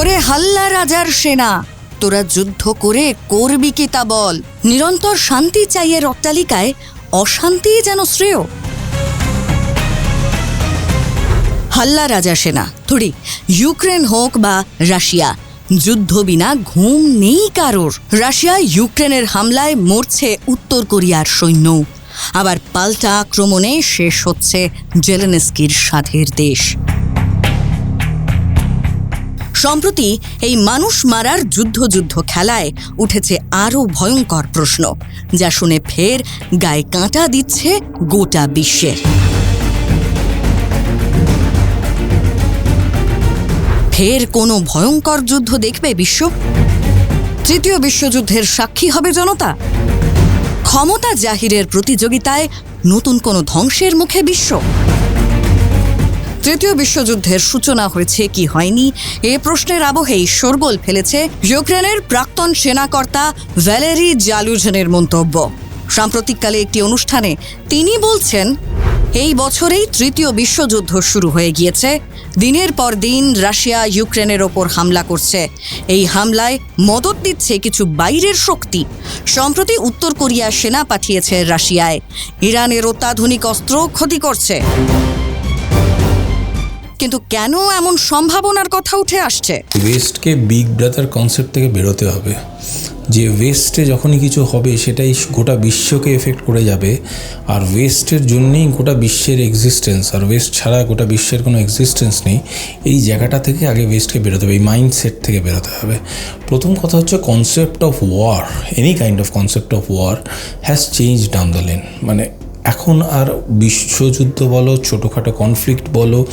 ওরে হাল্লা রাজার সেনা। তোরা যুদ্ধ করে করবি কি তা বল। নিরন্তর শান্তি চাইয়ের অট্টালিকায় অশান্তি যেন শ্রেয়। হাল্লা রাজা সেনা, থুড়ি, ইউক্রেন হোক বা রাশিয়া, যুদ্ধ বিনা ঘুম নেই কারোর। রাশিয়া ইউক্রেনের হামলায় মরছে উত্তর কোরিয়ার সৈন্য আবার পাল্টা আক্রমণে শেষ হচ্ছে জেলেনস্কির সাধের দেশ। সম্প্রতি এই মানুষ মারার যুদ্ধ যুদ্ধ খেলায় উঠেছে আরও ভয়ঙ্কর প্রশ্ন, যা শুনে ফের গায়ে কাঁটা দিচ্ছে গোটা বিশ্বের ফের কোনো ভয়ঙ্কর যুদ্ধ দেখবে বিশ্ব? তৃতীয় বিশ্বযুদ্ধের সাক্ষী হবে জনতা? ক্ষমতা জাহিরের প্রতিযোগিতায় নতুন কোনো ধ্বংসের মুখে বিশ্ব? তৃতীয় বিশ্বযুদ্ধের সূচনা হয়েছে, কি হয়নি? এ প্রশ্নের আবহেই শোরগোল ফেলেছে ইউক্রেনের প্রাক্তন সেনাকর্তা ভ্যালেরি জালুজনের মন্তব্য। সাম্প্রতিককালে একটি অনুষ্ঠানে তিনি বলছেন, এই বছরেই তৃতীয় বিশ্বযুদ্ধ শুরু হয়ে গিয়েছে। দিনের পর দিন রাশিয়া ইউক্রেনের ওপর হামলা করছে। এই হামলায় মদত দিচ্ছে কিছু বাইরের শক্তি। সম্প্রতি উত্তর কোরিয়া সেনা পাঠিয়েছে রাশিয়ায়। ইরানের অত্যাধুনিক অস্ত্র ক্ষতি করছে। কিন্তু কেন এমন সম্ভাবনার কথা উঠে আসছে? ওয়েস্টকে বিগ ব্রাদার কনসেপ্ট থেকে বেরোতে হবে। যে ওয়েস্টে যখনই কিছু হবে, সেটাই গোটা বিশ্বকে এফেক্ট করে যাবে। আর ওয়েস্টের জন্যেই গোটা বিশ্বের এক্সিস্টেন্স আর ওয়েস্ট ছাড়া গোটা বিশ্বের কোনো এক্সিস্টেন্স নেই। এই জায়গাটা থেকে আগে ওয়েস্টকে বেরোতে হবে, এই মাইন্ডসেট থেকে বেরোতে হবে। প্রথম কথা হচ্ছে concept of war any kind of concept of war has change down the lane মানে এখন আর বিশ্বযুদ্ধ বলো, ছোটোখাটো কনফ্লিক্ট বলো,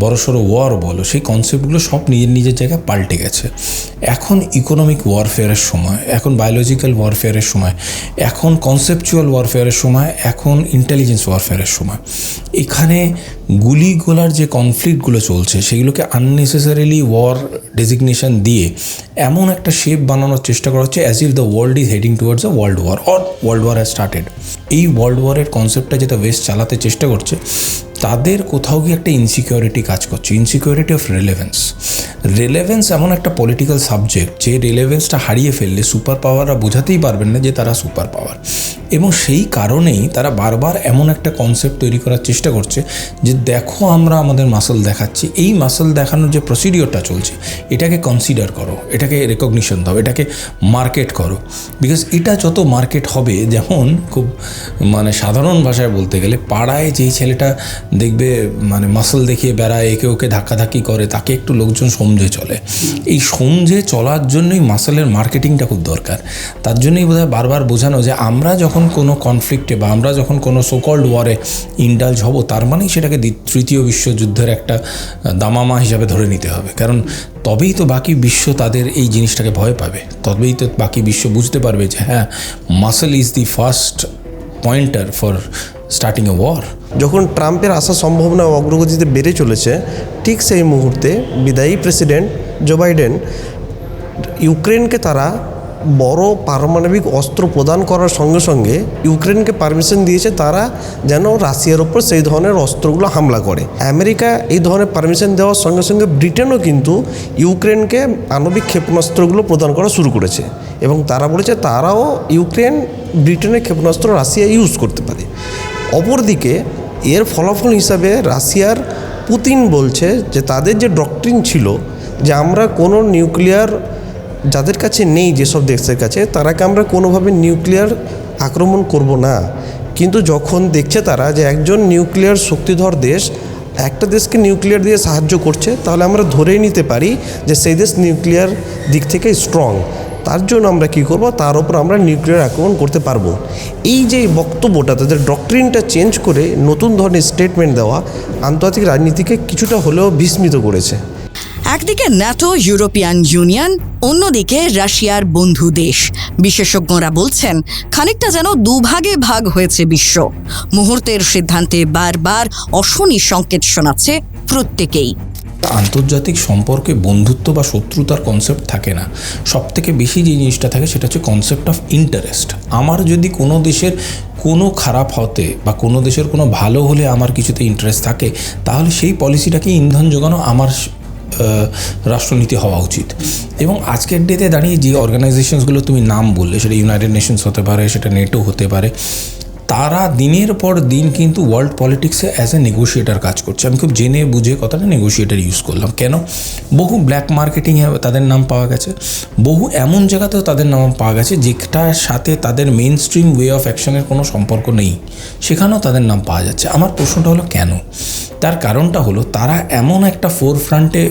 বড়সড় ওয়ার বলো, সেই কনসেপ্টগুলো সব নিজের নিজের জায়গায় পাল্টে গেছে। এখন ইকোনমিক ওয়ারফেয়ারের সময়, এখন বায়োলজিক্যাল ওয়ারফেয়ারের সময়, এখন কনসেপচুয়াল ওয়ারফেয়ারের সময়, এখন ইন্টেলিজেন্স ওয়ারফেয়ারের সময়। এখানে গুলি গোলার যে কনফ্লিক্টগুলো চলছে, সেগুলোকে আননেসেসারিলি ওয়ার ডেজিগনেশন দিয়ে এমন একটা শেপ বানানোর চেষ্টা করা হচ্ছে as if the world is heading towards the world war or world war has started এই ওয়ার্ল্ড ওয়ারের কনসেপ্টটা যেটা ওয়েস্ট চালাতে চেষ্টা করছে তাদের কোথাও গিয়ে একটা ইনসিকিউরিটি কাজ করছে ইনসিকিউরিটি অফ রেলেভেন্স রেলেভেন্স এমন একটা পলিটিক্যাল সাবজেক্ট যে রেলেভেন্সটা হারিয়ে ফেললে সুপার পাওয়াররা বোঝাতেই পারবেন না যে তারা সুপার পাওয়ার এবং সেই কারণেই তারা বারবার এমন একটা কনসেপ্ট তৈরি করার চেষ্টা করছে যে দেখো আমরা আমাদের মাসল দেখাচ্ছি। এই মাসল দেখানোর যে প্রসিডিওরটা চলছে, এটাকে কনসিডার করো, এটাকে রেকগনিশন দাও, এটাকে মার্কেট করো। বিকজ এটা যত মার্কেট হবে, যেমন খুব মানে সাধারণ ভাষায় বলতে গেলে, পাড়ায় যেই ছেলেটা দেখবে মানে মাসল দেখিয়ে বেড়ায়, একে ওকে ধাক্কাধাক্কি করে, তাকে একটু লোকজন সমঝে চলে। এই সমঝে চলার জন্যই মাসলের মার্কেটিংটা খুব দরকার। তার জন্যই বোধহয় বারবার বোঝানো যে, আমরা যখন কোনো কনফ্লিক্টে বা আমরা যখন কোনো সোকল্ড ওয়ারে ইন্ডালজ হব, তার মানেই সেটাকে তৃতীয় বিশ্বযুদ্ধের একটা দামামা হিসাবে ধরে নিতে হবে। কারণ তবেই তো বাকি বিশ্ব তাদের এই জিনিসটাকে ভয় পাবে। তবেই তো বাকি বিশ্ব বুঝতে পারবে যে হ্যাঁ muscle is the first pointer for starting a war যখন ট্রাম্পের আসা সম্ভাবনা অগ্রগতিতে বেড়ে চলেছে, ঠিক সেই মুহূর্তে বিদায়ী প্রেসিডেন্ট জো বাইডেন ইউক্রেনকে তারা বড় পারমাণবিক অস্ত্র প্রদান করার সঙ্গে সঙ্গে ইউক্রেনকে পারমিশন দিয়েছে তারা যেন রাশিয়ার ওপর সেই ধরনের অস্ত্রগুলো হামলা করে। আমেরিকা এই ধরনের পারমিশন দেওয়ার সঙ্গে সঙ্গে ব্রিটেনও কিন্তু ইউক্রেনকে আণবিক ক্ষেপণাস্ত্রগুলো প্রদান করা শুরু করেছে এবং তারা বলেছে তারাও ইউক্রেন, ব্রিটেনের ক্ষেপণাস্ত্র রাশিয়া ইউজ করতে পারে। অপরদিকে এর ফলাফল হিসাবে রাশিয়ার পুতিন বলছে যে তাদের যে ডক্ট্রিন ছিল যে আমরা কোনো নিউক্লিয়ার যাদের কাছে নেই যেসব দেশের কাছে, তারাকে আমরা কোনোভাবে নিউক্লিয়ার আক্রমণ করব না। কিন্তু যখন দেখছে তারা যে একজন নিউক্লিয়ার শক্তিধর দেশ একটা দেশকে নিউক্লিয়ার দিয়ে সাহায্য করছে, তাহলে আমরা ধরেই নিতে পারি যে সেই দেশ নিউক্লিয়ার দিক থেকে স্ট্রং তার জন্য আমরা কি করব? তার উপর আমরা নিউক্লিয়ার আক্রমণ করতে পারব। এই যে বক্তব্যটা, তাদের ডক্ট্রিনটা চেঞ্জ করে নতুন ধরনের স্টেটমেন্ট দেওয়া আন্তর্জাতিক রাজনীতিকে কিছুটা হলেও বিস্মিত করেছে। একদিকে ন্যাটো, ইউরোপিয়ান ইউনিয়ন, অন্যদিকে রাশিয়ার বন্ধু দেশ। বিশেষজ্ঞরা বলছেন, খানিকটা যেন দুভাগে ভাগ হয়েছে বিশ্ব। মুহূর্তের সিদ্ধান্তে বারবার অশনি সংকেত শোনাচ্ছে প্রত্যেকেই। আন্তর্জাতিক সম্পর্কে বন্ধুত্ব বা শত্রুতার কনসেপ্ট থাকে না। সব থেকে বেশি যে জিনিসটা থাকে সেটা হচ্ছে কনসেপ্ট অফ ইন্টারেস্ট আমার যদি কোনো দেশের কোনো খারাপ হতে বা কোনো দেশের কোনো ভালো হলে আমার কিছুতে ইন্টারেস্ট থাকে, তাহলে সেই পলিসিটাকে ইন্ধন যোগানো আমার রাষ্ট্রনীতি হওয়া উচিত। এবং আজকের ডেতে দাঁড়িয়ে যে অর্গানাইজেশনসগুলো তুমি নাম বললে, সেটা ইউনাইটেড নেশনস হতে পারে, সেটা নেটো হতে পারে তারা দিনের পর দিন কিন্তু ওয়ার্ল্ড পলিটিক্সে অ্যাজ এ নেগোশিয়েটার কাজ করছে। আমি খুব জেনে বুঝে কথাটা নেগোশিয়েটার ইউজ করলাম। কেন? বহু ব্ল্যাক মার্কেটিংয়ে তাদের নাম পাওয়া গেছে। বহু এমন জায়গাতেও তাদের নাম পাওয়া গেছে যেটার সাথে তাদের মেন স্ট্রিম ওয়ে অফ অ্যাকশনের কোনো সম্পর্ক নেই। সেখানেও তাদের নাম পাওয়া যাচ্ছে। আমার প্রশ্নটা হলো কেন? তার কারণটা হলো তারা এমন একটা ফোর ফ্রন্টে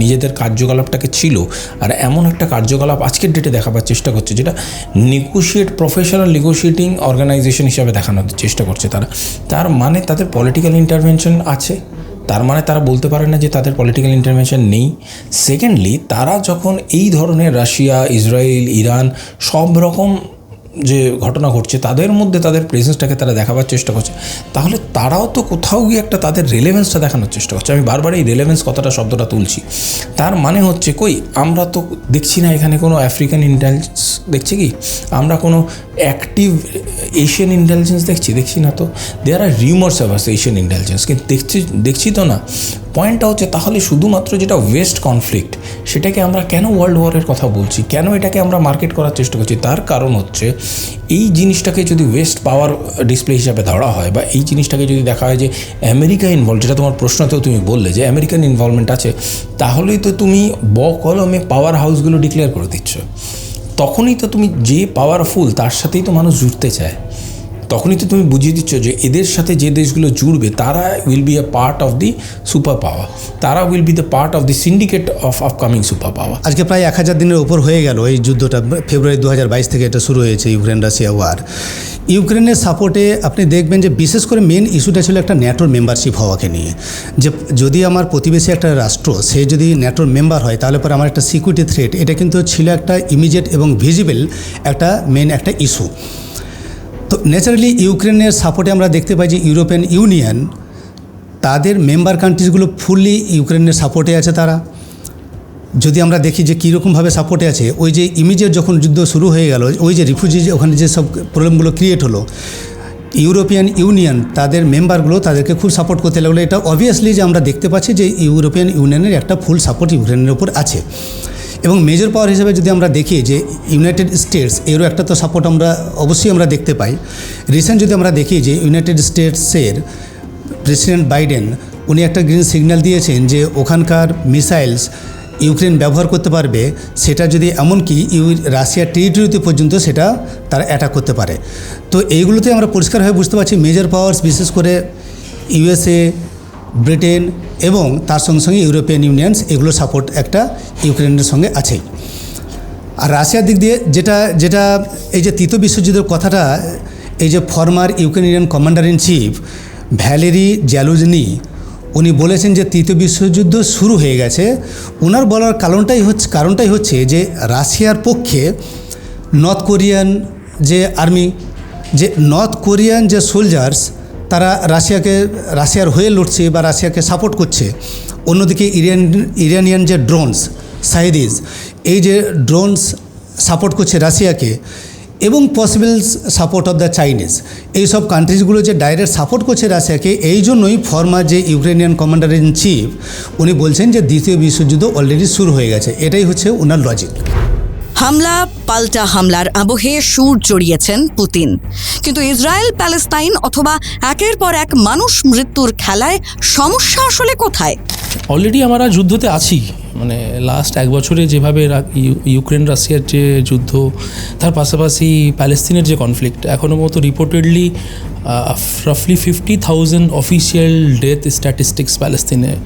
নিজেদের কার্যকলাপটাকে ছিল, আর এমন একটা কার্যকলাপ আজকের ডেটে দেখাবার চেষ্টা করছে, যেটা নেগোশিয়েট প্রফেশনাল নেগোশিয়েটিং অর্গানাইজেশন হিসাবে দেখানোর চেষ্টা করছে তারা। তার মানে তাদের পলিটিক্যাল ইন্টারভেনশন আছে, তার মানে তারা বলতে পারে না যে তাদের পলিটিক্যাল ইন্টারভেনশন নেই। সেকেন্ডলি তারা যখন এই ধরনের রাশিয়া ইসরায়েল ইরান সব রকম যে ঘটনা ঘটছে, তাদের মধ্যে তাদের প্রেজেন্সটাকে তারা দেখাবার চেষ্টা করছে। তাহলে তারাও তো কোথাও গিয়ে একটা তাদের রেলেভেন্সটা দেখানোর চেষ্টা করছে। আমি বারবার এই রেলেভেন্স কথাটা, শব্দটা তুলছি। তার মানে হচ্ছে কই? আমরা তো দেখছি না এখানে কোনো আফ্রিকান ইন্টেলিজেন্স দেখছি কি? আমরা কোনো অ্যাক্টিভ এশিয়ান ইন্টেলিজেন্স দেখছি দেখছি না তো। There are rumours avers Asian intelligence কিন্তু দেখছি দেখছি তো না। পয়েন্টটা হচ্ছে তাহলে শুধুমাত্র যেটা ওয়েস্ট কনফ্লিক্ট সেটাকে আমরা কেন ওয়ার্ল্ড ওয়ারের কথা বলছি? কেন এটাকে আমরা মার্কেট করার চেষ্টা করছি? তার কারণ হচ্ছে, এই জিনিসটাকে যদি ওয়েস্ট পাওয়ার ডিসপ্লে হিসাবে ধরা হয় বা এই জিনিসটাকে যদি দেখা হয় যে আমেরিকা ইনভলভ যেটা তোমার প্রশ্নতেও তুমি বললে যে আমেরিকান ইনভলভমেন্ট আছে, তাহলেই তো তুমি ব কলমে পাওয়ার হাউসগুলো ডিক্লেয়ার করে দিচ্ছ। তখনই তো তুমি যে পাওয়ারফুল তার সাথেই তো মানুষ জুড়তে চায়। তখনই তো তুমি বুঝিয়ে দিচ্ছ যে এদের সাথে যে দেশগুলো জুড়বে, তারা will be a part of the super power তারা will be the part of the syndicate of upcoming super power আজকে প্রায় এক হাজার দিনের ওপর হয়ে গেল এই যুদ্ধটা। ফেব্রুয়ারি দু হাজার বাইশ থেকে এটা শুরু হয়েছে ইউক্রেন রাশিয়া ওয়ার ইউক্রেনের সাপোর্টে আপনি দেখবেন যে বিশেষ করে মেন ইস্যুটা ছিল একটা ন্যাটোর মেম্বারশিপ হওয়াকে নিয়ে। যে যদি আমার প্রতিবেশী একটা রাষ্ট্র, সে যদি ন্যাটোর মেম্বার হয়, তাহলে পরে আমার একটা সিকিউরিটি থ্রেট এটা কিন্তু ছিল একটা ইমিডিয়েট এবং ভিজিবল একটা মেন একটা ইস্যু তো ন্যাচারালি ইউক্রেনের সাপোর্টে আমরা দেখতে পাই যে ইউরোপিয়ান ইউনিয়ন তাদের মেম্বার কান্ট্রিজগুলো ফুললি ইউক্রেনের সাপোর্টে আছে তারা। যদি আমরা দেখি যে কীরকমভাবে সাপোর্টে আছে, ওই যে ইমিডিয়েট যখন যুদ্ধ শুরু হয়ে গেল, ওই যে রিফিউজি ওখানে যে সব প্রবলেমগুলো ক্রিয়েট হলো ইউরোপিয়ান ইউনিয়ন তাদের মেম্বারগুলো তাদেরকে খুব সাপোর্ট করতে লাগল। এটা অবভিয়াসলি যে আমরা দেখতে পাচ্ছি যে ইউরোপিয়ান ইউনিয়নের একটা ফুল সাপোর্ট ইউক্রেনের ওপর আছে। এবং মেজর পাওয়ার হিসেবে যদি আমরা দেখি যে ইউনাইটেড স্টেটস এরও একটা তো সাপোর্ট আমরা অবশ্যই আমরা দেখতে পাই। রিসেন্ট যদি আমরা দেখি যে ইউনাইটেড স্টেটসের প্রেসিডেন্ট বাইডেন উনি একটা গ্রিন সিগন্যাল দিয়েছেন যে ওখানকার মিসাইলস ইউক্রেন ব্যবহার করতে পারবে। সেটা যদি এমনকি ইউ রাশিয়ার টেরিটরিতে পর্যন্ত সেটা তারা অ্যাটাক করতে পারে। তো এইগুলোতে আমরা পরিষ্কারভাবে বুঝতে পারছি মেজর পাওয়ার্স বিশেষ করে ইউএসএ ব্রিটেন এবং তার সঙ্গে সঙ্গে ইউরোপিয়ান ইউনিয়নস এগুলো সাপোর্ট একটা ইউক্রেনের সঙ্গে আছেই। আর রাশিয়ার দিক দিয়ে যেটা যেটা এই যে তৃতীয় বিশ্বযুদ্ধের কথাটা, এই যে former Ukrainian commander in chief Valerii Zaluzhnyi উনি বলেছেন যে তৃতীয় বিশ্বযুদ্ধ শুরু হয়ে গেছে। ওনার বলার কারণটাই হচ্ছে কারণটাই হচ্ছে যে রাশিয়ার পক্ষে নর্থ কোরিয়ান যে আর্মি যে নর্থ কোরিয়ান যে সোলজার্স তারা রাশিয়াকে, রাশিয়ার হয়ে লড়ছে বা রাশিয়াকে সাপোর্ট করছে। অন্যদিকে ইরান, ইরানিয়ান যে ড্রোনস সাইদিজ এই যে ড্রোনস সাপোর্ট করছে রাশিয়াকে এবং possible support of the Chinese এই সব কান্ট্রিজগুলো যে ডাইরেক্ট সাপোর্ট করছে রাশিয়াকে, এই জন্যই ফর্মার যে ইউক্রেনিয়ান কমান্ডার ইন চিফ উনি বলছেন যে দ্বিতীয় বিশ্বযুদ্ধ অলরেডি শুরু হয়ে গেছে। এটাই হচ্ছে ওনার লজিক হামলা, পাল্টা হামলার আবহে সুর চড়িয়েছেন পুতিন। কিন্তু ইসরায়েল, প্যালেস্তাইন অথবা একের পর এক মানুষ মৃত্যুর খেলায় সমস্যা আসলে কোথায়? অলরেডি আমরা যুদ্ধতে আছি। মানে লাস্ট এক বছরে যেভাবে ইউক্রেন, রাশিয়ার যে যুদ্ধ, তার পাশাপাশি প্যালেস্তিনের যে কনফ্লিক্ট এখনও মতো reportedly রাফলি fifty thousand official death statistics প্যালেস্তিনে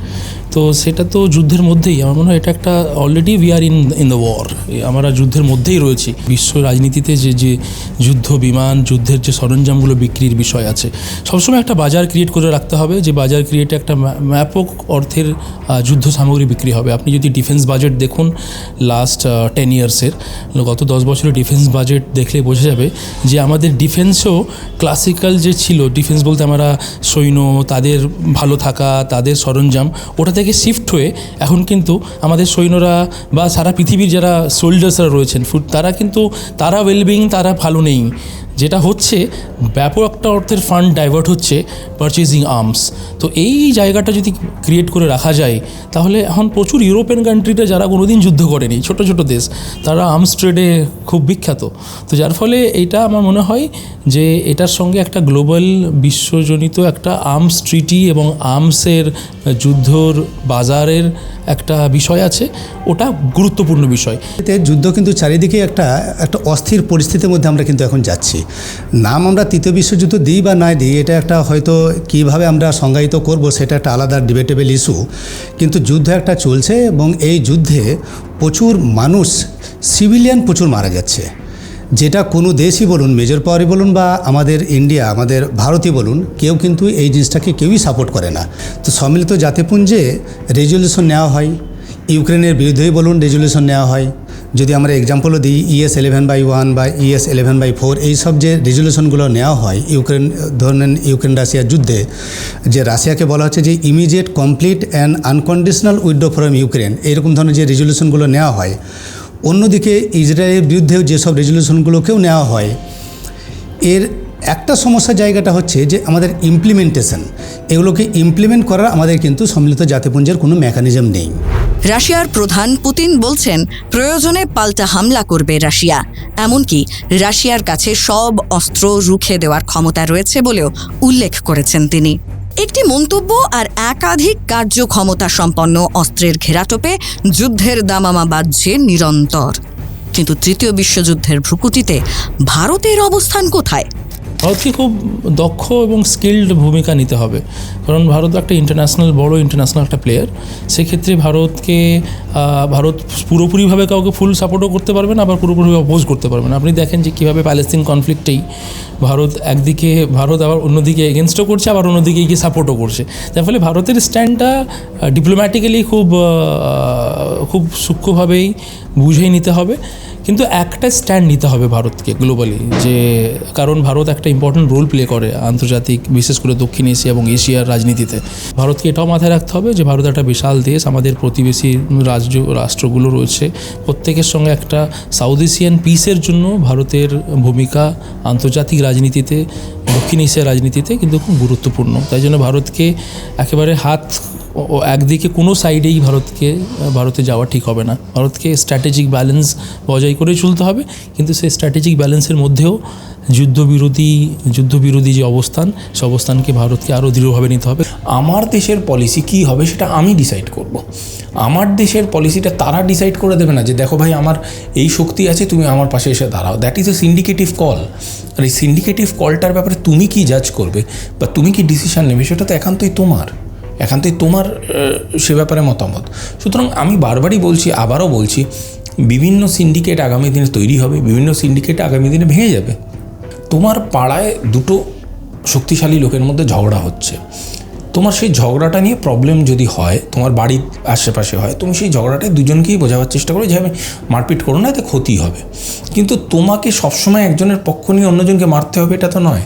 তো সেটা তো যুদ্ধের মধ্যেই। আমার মনে হয় এটা একটা already we are in in the war আমরা যুদ্ধের মধ্যেই রয়েছি। বিশ্ব রাজনীতিতে যে যে যুদ্ধ, বিমান, যুদ্ধের যে সরঞ্জামগুলো বিক্রির বিষয় আছে, সবসময় একটা বাজার ক্রিয়েট করে রাখতে হবে। যে বাজার ক্রিয়েটে একটা ম্যা- ব্যাপক অর্থের যুদ্ধ সামগ্রী বিক্রি হবে। আপনি যদি ডিফেন্স বাজেট দেখুন লাস্ট টেন ইয়ার্সের গত দশ বছরের ডিফেন্স বাজেট দেখলে বোঝা যাবে যে আমাদের ডিফেন্সও ক্লাসিক্যাল যে ছিল ডিফেন্স বলতে আমরা সৈন্য, তাদের ভালো থাকা, তাদের সরঞ্জাম, ওটা থেকে শিফট হয়ে এখন কিন্তু আমাদের সৈন্যরা বা সারা পৃথিবীর যারা সোল্ডার্সরা রয়েছেন ফুড তারা কিন্তু, তারা ওয়েলবিং তারা ভালো নেই। যেটা হচ্ছে, ব্যাপক একটা অর্থের ফান্ড ডাইভার্ট হচ্ছে পারচেজিং আর্মস তো এই জায়গাটা যদি ক্রিয়েট করে রাখা যায়, তাহলে এখন প্রচুর ইউরোপিয়ান কান্ট্রিতে যারা কোনোদিন যুদ্ধ করেনি, ছোট ছোট দেশ, তারা আর্মস ট্রেডে খুব বিখ্যাত। তো যার ফলে এটা আমার মনে হয় যে এটার সঙ্গে একটা গ্লোবাল বিশ্বজনিত একটা আর্মস ট্রিটি এবং আর্মসের যুদ্ধর বাজারের একটা বিষয় আছে, ওটা গুরুত্বপূর্ণ বিষয়। এতে যুদ্ধ কিন্তু চারিদিকে একটা একটা অস্থির পরিস্থিতির মধ্যে আমরা কিন্তু এখন যাচ্ছি। নাম আমরা তৃতীয় বিশ্বযুদ্ধ দিই বা না দিই, এটা একটা হয়তো কীভাবে আমরা সংজ্ঞায়িত করব সেটা একটা আলাদা ডিবেটেবল ইস্যু কিন্তু যুদ্ধ একটা চলছে এবং এই যুদ্ধে প্রচুর মানুষ সিভিলিয়ান প্রচুর মারা যাচ্ছে যেটা কোনো দেশই বলুন মেজর পাওয়ারই বলুন বা আমাদের ইন্ডিয়া আমাদের ভারতই বলুন, কেউ কিন্তু এই জিনিসটাকে কেউই সাপোর্ট করে না। তো সম্মিলিত জাতিপুঞ্জে রেজলিউশন নেওয়া হয়, ইউক্রেনের বিরুদ্ধেই বলুন রেজলিউশন নেওয়া হয় যদি আমরা এক্সাম্পলও দিই ইএস ইলেভেন বাই ওয়ান বা ইএস ইলেভেন বাই ফোর এইসব যে রেজলিউশনগুলো নেওয়া হয়, ইউক্রেন ধরেন ইউক্রেন রাশিয়ার যুদ্ধে, যে রাশিয়াকে বলা হচ্ছে যে immediate complete and unconditional withdraw from Ukraine এরকম ধরনের যে রেজলিউশনগুলো নেওয়া হয়, অন্যদিকে ইসরায়েলের বিরুদ্ধেও যেসব রেজলিউশনগুলোকেও নেওয়া হয়, এর একটা সমস্যা জায়গাটা হচ্ছে যে আমাদের ইমপ্লিমেন্টেশন এগুলোকে ইমপ্লিমেন্ট করার আমাদের কিন্তু সম্মিলিত জাতিপুঞ্জের কোনো মেকানিজম নেই। রাশিয়ার প্রধান পুতিন বলছেন, প্রয়োজনে পাল্টা হামলা করবে রাশিয়া। এমনকি রাশিয়ার কাছে সব অস্ত্র রুখে দেওয়ার ক্ষমতা রয়েছে বলেও উল্লেখ করেছেন তিনি। একটি মন্তব্য আর একাধিক কার্যক্ষমতা সম্পন্ন অস্ত্রের ঘেরাটোপে যুদ্ধের দামামা বাজছে নিরন্তর। কিন্তু তৃতীয় বিশ্বযুদ্ধের ভ্রুকুটিতে ভারতের অবস্থান কোথায়? ভারতকে খুব দক্ষ এবং স্কিল্ড ভূমিকা নিতে হবে। কারণ ভারত একটা ইন্টারন্যাশনাল বড় ইন্টারন্যাশনাল একটা প্লেয়ার সেক্ষেত্রে ভারতকে ভারত পুরোপুরিভাবে কাউকে ফুল সাপোর্টও করতে পারবে না, আবার পুরোপুরিভাবে অপোজ করতে পারবে না। আপনি দেখেন যে কীভাবে প্যালেস্তিন কনফ্লিক্টেই ভারত একদিকে, ভারত আবার অন্যদিকে এগেনস্টও করছে, আবার অন্যদিকে গিয়ে সাপোর্টও করছে। যার ফলে ভারতের স্ট্যান্ডটা ডিপ্লোম্যাটিক্যালি খুব খুব সূক্ষ্মভাবেই বুঝেই নিতে হবে। কিন্তু একটা স্ট্যান্ড নিতে হবে ভারতকে গ্লোবালি যে কারণ ভারত একটা ইম্পর্টেন্ট রোল প্লে করে আন্তর্জাতিক, বিশেষ করে দক্ষিণ এশিয়া এবং এশিয়ার রাজনীতিতে। ভারতকে এটাও মাথায় রাখতে হবে যে ভারত একটা বিশাল দেশ, আমাদের প্রতিবেশী রাজ্য, রাষ্ট্রগুলো রয়েছে। প্রত্যেকের সঙ্গে একটা সাউথ এশিয়ান পিসের জন্য ভারতের ভূমিকা আন্তর্জাতিক রাজনীতিতে, দক্ষিণ এশিয়ার রাজনীতিতে কিন্তু খুব গুরুত্বপূর্ণ। তাই জন্য ভারতকে একেবারে হাত ও- একদিকে কোনো সাইডেই ভারতকে, ভারতে যাওয়া ঠিক হবে না। ভারতকে স্ট্র্যাটেজিক ব্যালেন্স বজায় করে চলতে হবে, কিন্তু সেই স্ট্র্যাটেজিক ব্যালেন্সের মধ্যেও যুদ্ধবিরোধী যুদ্ধবিরোধী যে অবস্থান, সে অবস্থানকে ভারতকে আরও দৃঢ়ভাবে নিতে হবে। আমার দেশের পলিসি কী হবে সেটা আমি ডিসাইড করব। আমার দেশের পলিসিটা তারা ডিসাইড করে দেবে না যে, দেখো ভাই, আমার এই শক্তি আছে, তুমি আমার পাশে এসে দাঁড়াও। That is a syndicative call আর এই সিন্ডিকেটিভ কলটার ব্যাপারে তুমি কি জাজ করবে? বা তুমি কি ডিসিশন নেবে? সেটা তো একান্তই তোমার। একান্তই তোমার সে ব্যাপারে মতামত। সুতরাং আমি বারবারই বলছি, আবারও বলছি, বিভিন্ন সিন্ডিকেট আগামী দিনে তৈরি হবে, বিভিন্ন সিন্ডিকেট আগামী দিনে ভেঙে যাবে। তোমার পাড়ায় দুটো শক্তিশালী লোকের মধ্যে ঝগড়া হচ্ছে। তোমার সেই ঝগড়াটা নিয়ে প্রবলেম যদি হয়, তোমার বাড়ির আশেপাশে হয়, তুমি সেই ঝগড়াটায় দুজনকেই বোঝাবার চেষ্টা করো যে আমি মারপিট করো না, এতে ক্ষতি হবে। কিন্তু তোমাকে সবসময় একজনের পক্ষ নিয়ে অন্যজনকে মারতে হবে, এটা তো নয়।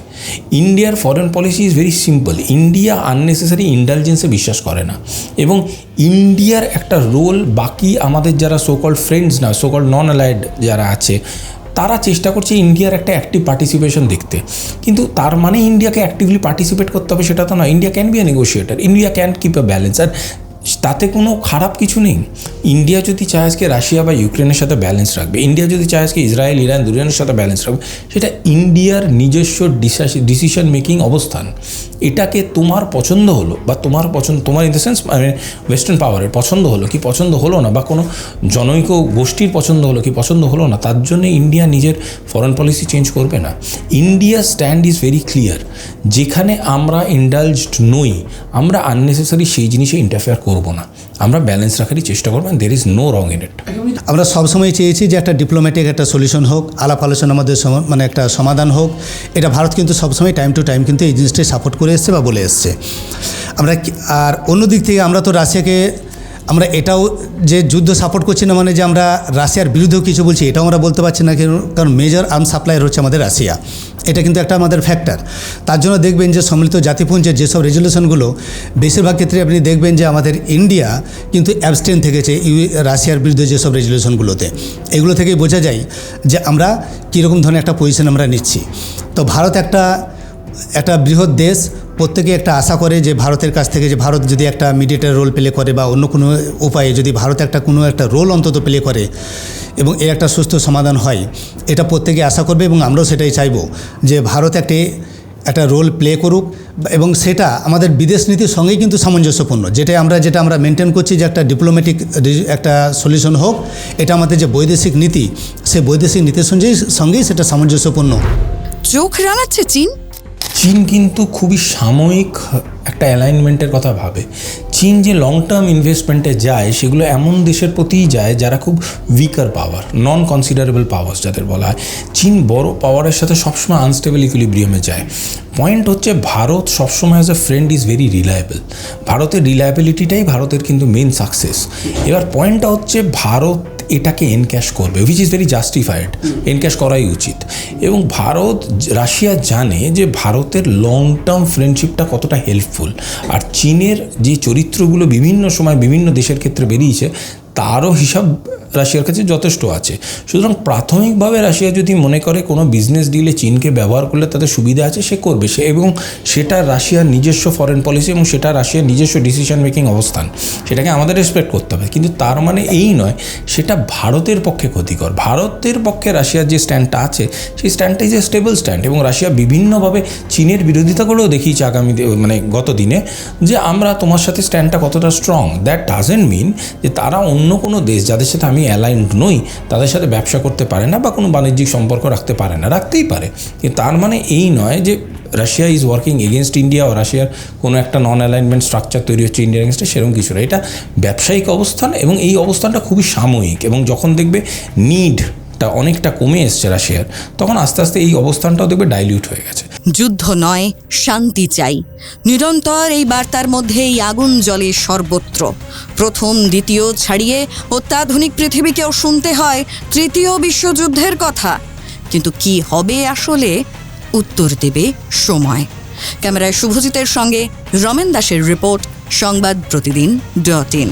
ইন্ডিয়ার foreign policy is very simple India unnecessary ইন্টেলিজেন্সে বিশ্বাস করে না। এবং ইন্ডিয়ার একটা রোল বাকি আমাদের যারা সোকল ফ্রেন্ডস না সোকল নন অ্যালাইড যারা আছে তারা চেষ্টা করছে ইন্ডিয়ার একটা অ্যাক্টিভ পার্টিসিপেশন দেখতে। কিন্তু তার মানে ইন্ডিয়াকে অ্যাক্টিভলি পার্টিসিপেট করতে হবে সেটা তো নয়। India can be a negotiator India can keep a balance আর তাতে কোনো খারাপ কিছু নেই। ইন্ডিয়া যদি চায় আজকে রাশিয়া বা ইউক্রেনের সাথে ব্যালেন্স রাখবে, ইন্ডিয়া যদি চায় আজকে ইসরায়েল, ইরান দুজনের সাথে ব্যালেন্স রাখবে, সেটা ইন্ডিয়ার নিজস্ব ডিসিশন মেকিং অবস্থান। এটাকে তোমার পছন্দ হলো বা তোমার পছন্দ তোমার ইন দ্য সেন্স মানে ওয়েস্টার্ন পাওয়ারের পছন্দ হলো কি পছন্দ হলো না বা কোনো জনৈক গোষ্ঠীর পছন্দ হলো কি পছন্দ হলো না, তার জন্য ইন্ডিয়া নিজের ফরেন পলিসি চেঞ্জ করবে না। India stand is very clear যেখানে আমরা ইন্ডালজড নই, আমরা আননেসেসারি সেই জিনিসে ইন্টারফেয়ার করব না। আমরা ব্যালেন্স রাখারই চেষ্টা করব there is no wrong in it আমরা সবসময় চেয়েছি যে একটা ডিপ্লোম্যাটিক একটা সলিউশন হোক, আলাপ আলোচনা আমাদের মানে একটা সমাধান হোক। এটা ভারত কিন্তু সবসময় টাইম টু টাইম কিন্তু এই জিনিসটাই সাপোর্ট করে এসছে বা বলে এসছে। আমরা আর অন্য দিক থেকে আমরা তো রাশিয়াকে আমরা এটাও যে যুদ্ধ সাপোর্ট করছি না মানে যে আমরা রাশিয়ার বিরুদ্ধেও কিছু বলছি, এটাও আমরা বলতে পারছি না কারণ মেজর আর্ম সাপ্লাইয়ার হচ্ছে আমাদের রাশিয়া। এটা কিন্তু একটা আমাদের ফ্যাক্টর তার জন্য দেখবেন যে সম্মিলিত জাতিপুঞ্জের যেসব রেজলিউশনগুলো বেশিরভাগ ক্ষেত্রে আপনি দেখবেন যে আমাদের ইন্ডিয়া কিন্তু অ্যাবস্টেন থেকেছে ইউ- রাশিয়ার বিরুদ্ধে যেসব রেজলিউশনগুলোতে এগুলো থেকেই বোঝা যায় যে আমরা কীরকম ধরনের একটা পজিশন আমরা নিচ্ছি। তো ভারত একটা একটা বৃহৎ দেশ প্রত্যেকে একটা আশা করে যে ভারতের কাছ থেকে যে ভারত যদি একটা মিডিয়েটার রোল প্লে করে বা অন্য কোনো উপায়ে যদি ভারত একটা কোনো একটা রোল অন্তত প্লে করে এবং এর একটা সুস্থ সমাধান হয়, এটা প্রত্যেকে আশা করবে এবং আমরাও সেটাই চাইব যে ভারত একটি, একটা রোল প্লে করুক এবং সেটা আমাদের বিদেশ নীতির সঙ্গেই কিন্তু সামঞ্জস্যপূর্ণ। যেটা আমরা যেটা আমরা মেনটেন করছি যে একটা ডিপ্লোম্যাটিক একটা সলিউশন হোক, এটা আমাদের যে বৈদেশিক নীতি সেই বৈদেশিক নীতির সঙ্গেই সঙ্গেই সেটা সামঞ্জস্যপূর্ণ। চোখ রাঙাচ্ছে চীন? চীন কিন্তু খুবই সাময়িক একটা অ্যালাইনমেন্টের কথা ভাবে। চীন যে লং টার্ম ইনভেস্টমেন্টে যায়, সেগুলো এমন দেশের প্রতিই যায় যারা খুব উইকার পাওয়ার নন কনসিডারেবল পাওয়ার যাদের বলা হয়। চীন বড় পাওয়ারের সাথে সবসময় আনস্টেবল ইকুইলিব্রিয়ামে যায়। পয়েন্ট হচ্ছে ভারত সবসময় as a friend is very reliable ভারতের রিলায়েবিলিটিটাই ভারতের কিন্তু মেন সাকসেস এবার পয়েন্টটা হচ্ছে ভারত এটাকে এনক্যাশ করবে which is very justified encash করাই উচিত। এবং ভারত, রাশিয়া জানে যে ভারতের লং টার্ম ফ্রেন্ডশিপটা কতটা হেল্পফুল আর চীনের যে চরিত্রগুলো বিভিন্ন সময় বিভিন্ন দেশের ক্ষেত্রে বেরিয়েছে, তারও হিসাব রাশিয়ার কাছে যথেষ্ট আছে। সুতরাং প্রাথমিকভাবে রাশিয়া যদি মনে করে কোনো বিজনেস ডিলে চীনকে ব্যবহার করলে তাদের সুবিধা আছে, সে করবে। সে এবং সেটা রাশিয়ার নিজস্ব ফরেন পলিসি এবং সেটা রাশিয়ার নিজস্ব ডিসিশন মেকিং অবস্থান। সেটাকে আমাদের রেসপেক্ট করতে হবে। কিন্তু তার মানে এই নয়, সেটা ভারতের পক্ষে ক্ষতিকর। ভারতের পক্ষে রাশিয়ার যে স্ট্যান্ডটা আছে, সেই স্ট্যান্ডটা এ স্টেবল স্ট্যান্ড এবং রাশিয়া বিভিন্নভাবে চীনের বিরোধিতা করেও দেখিয়েছে আগামী মানে গত দিনে যে আমরা তোমার সাথে স্ট্যান্ডটা কতটা স্ট্রং দ্যাট ডাজেন্ট মিন যে তারা অন্য কোনো দেশ যাদের সাথে আমি অ্যালাইন্ড নই, তাদের সাথে ব্যবসা করতে পারে না বা কোনো বাণিজ্যিক সম্পর্ক রাখতে পারে না, রাখতেই পারে। কিন্তু তার মানে এই নয় যে Russia is working against India ও রাশিয়ার কোনো একটা নন অ্যালাইনমেন্ট স্ট্রাকচার তৈরি হচ্ছে ইন্ডিয়ার এগেনস্টে সেরকম কিছু না। এটা ব্যবসায়িক অবস্থান এবং এই অবস্থানটা খুবই সাময়িক এবং যখন দেখবে নিডটা অনেকটা কমে এসছে রাশিয়ার, তখন আস্তে আস্তে এই অবস্থানটাও দেখবে ডাইলিউট হয়ে গেছে। যুদ্ধ নয়, শান্তি চাই। নিরন্তর এই বার্তার মধ্যে এই আগুন জলে সর্বত্র। প্রথম, দ্বিতীয় ছাড়িয়ে অত্যাধুনিক পৃথিবীকেও শুনতে হয় তৃতীয় বিশ্বযুদ্ধের কথা। কিন্তু কি হবে আসলে? উত্তর দেবে সময়। ক্যামেরায় শুভজিতের সঙ্গে রমেন দাসের রিপোর্ট, সংবাদ প্রতিদিন ডট ইন।